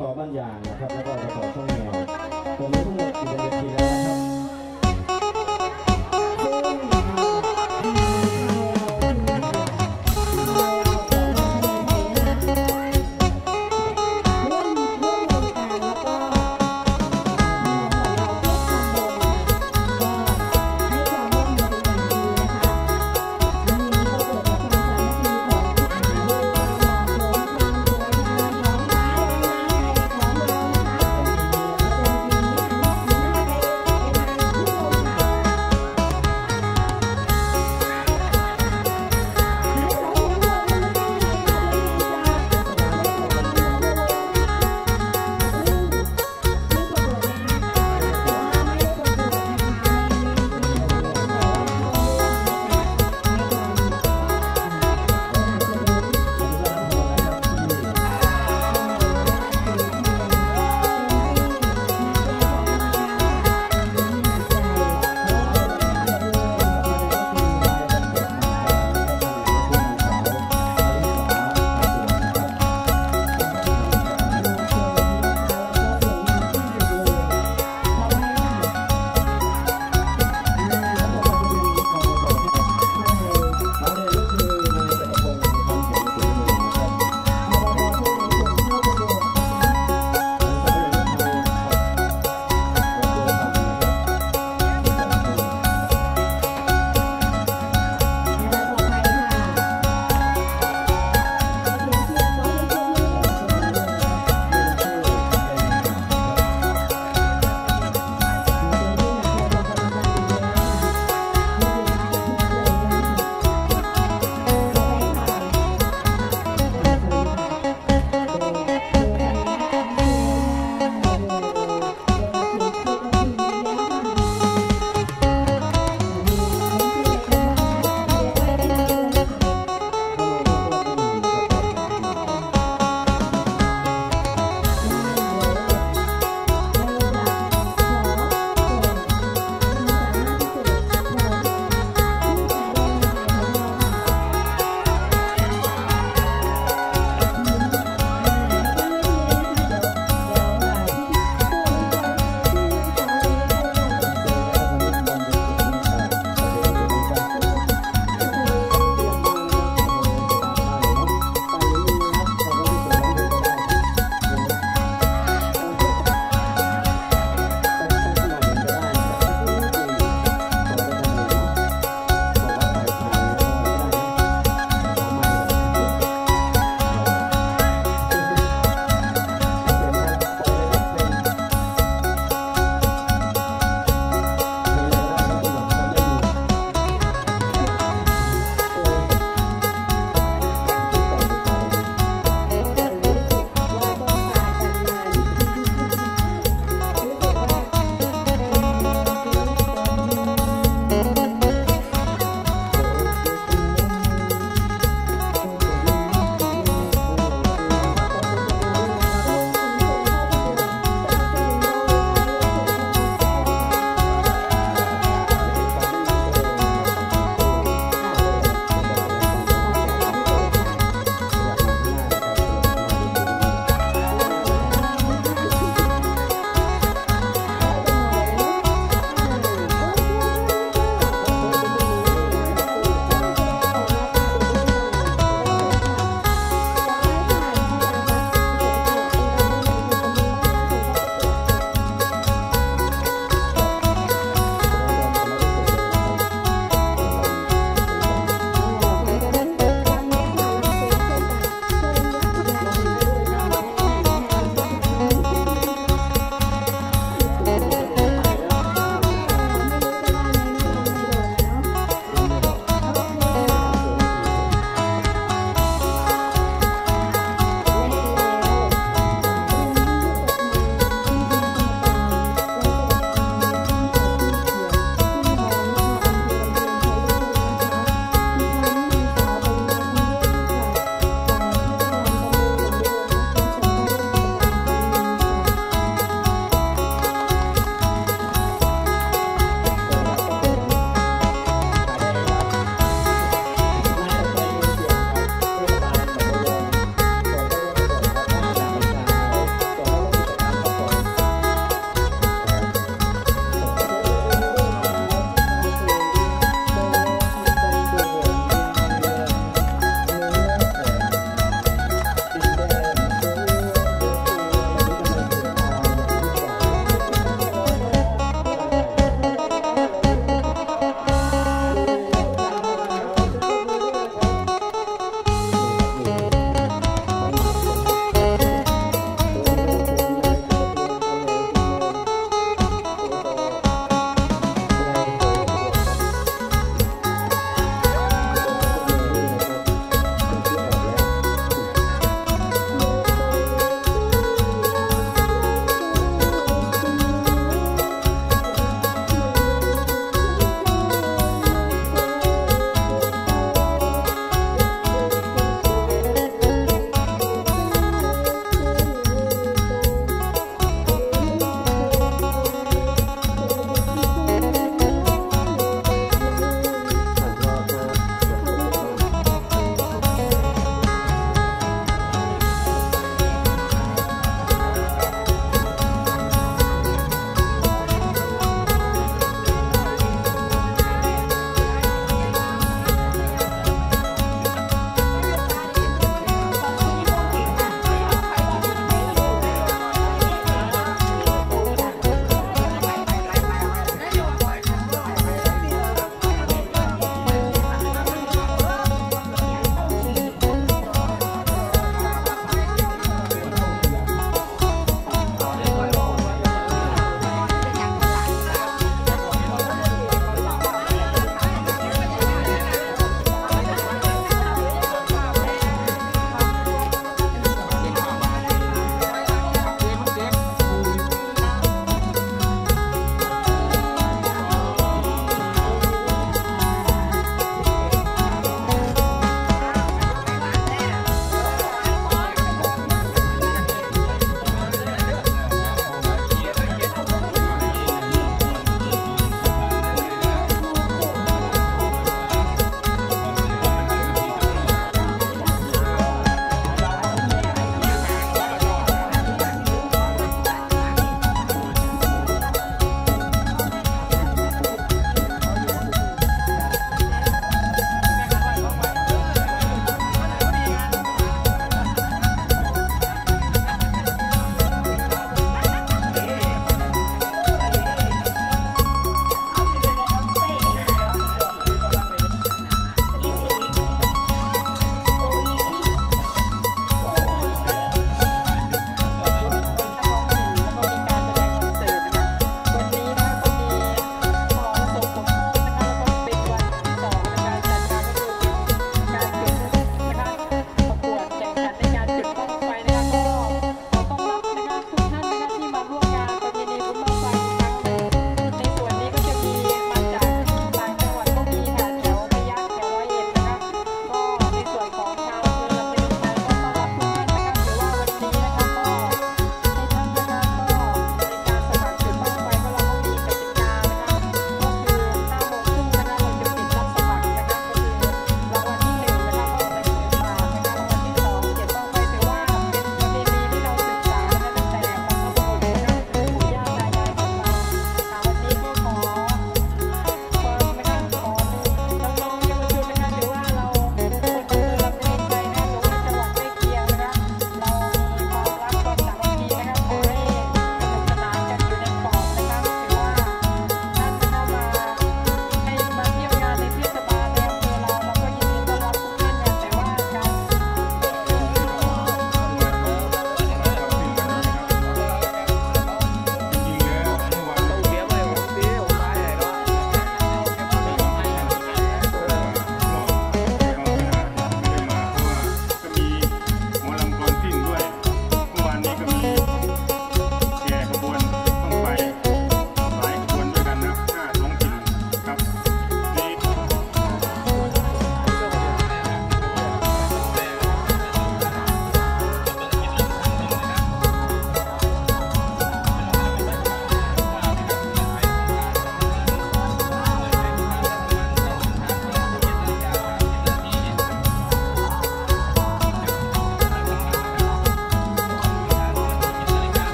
ต่อบ้านยางนะครับ แล้วก็ต่อช่องแนวตอนนี้ทั้งหมดอยู่บนเวทีแล้ว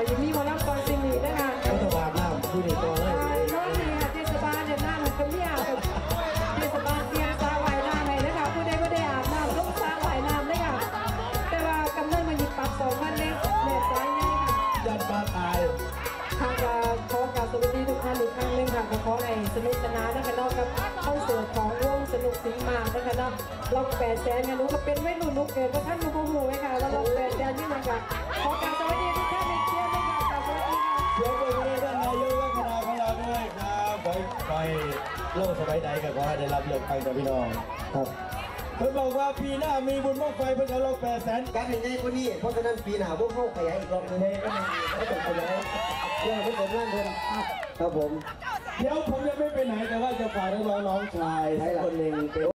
ก็ยังมีหมอลำปอยสิรินะคะรัฐบาลน้ำผู้ดีก่อนเลยน้องนี่ค่ะเทศบาเดนหน้หนุ่มกระเมีเทศบาลเตียมซาไวน้าไหนนะคะผู้ใดก็ได้อาบน้ำลงซาไหวน้ำเลยค่ะแต่ว่ากำนันมาหยิบปรับสองพันเลยแหน่ใจนี่ค่ะยันปลาตายทางกาขอกราบสวัสดีทุกท่านอีกครั้งหนึ่งค่ะขอให้สนุกสนานนะคะนอกจากข้าเสือของวงสนุกสิงมานะคะนาะล็อกแปดแสนเนี่ยรู้ก็เป็นไม่รู้ลูกเกิดเพราะท่านมาโมโหไว้ค่ะแล้วล็กแปดแสนนี่นะคะขอการ โลกสบายใดก็ขอให้ได้รับเลือกไปกับพี่น้องครับเพิ่นบอกว่าปีหน้ามีบุญบ้างไฟเพิ่นจะลงแปดแสนการเป็นไงคนนี้เพราะฉะนั้นปีหน้าพวกเขาขยายอีกรอบหนึงให้ให้เป็นขยายเรื่องที่ผมนั่นเพิ่นครับผม เดี๋ยวผมยังไม่ไปไหนแต่ว่าจะฝากน้องๆน้องชายคนหนึ่งเป็น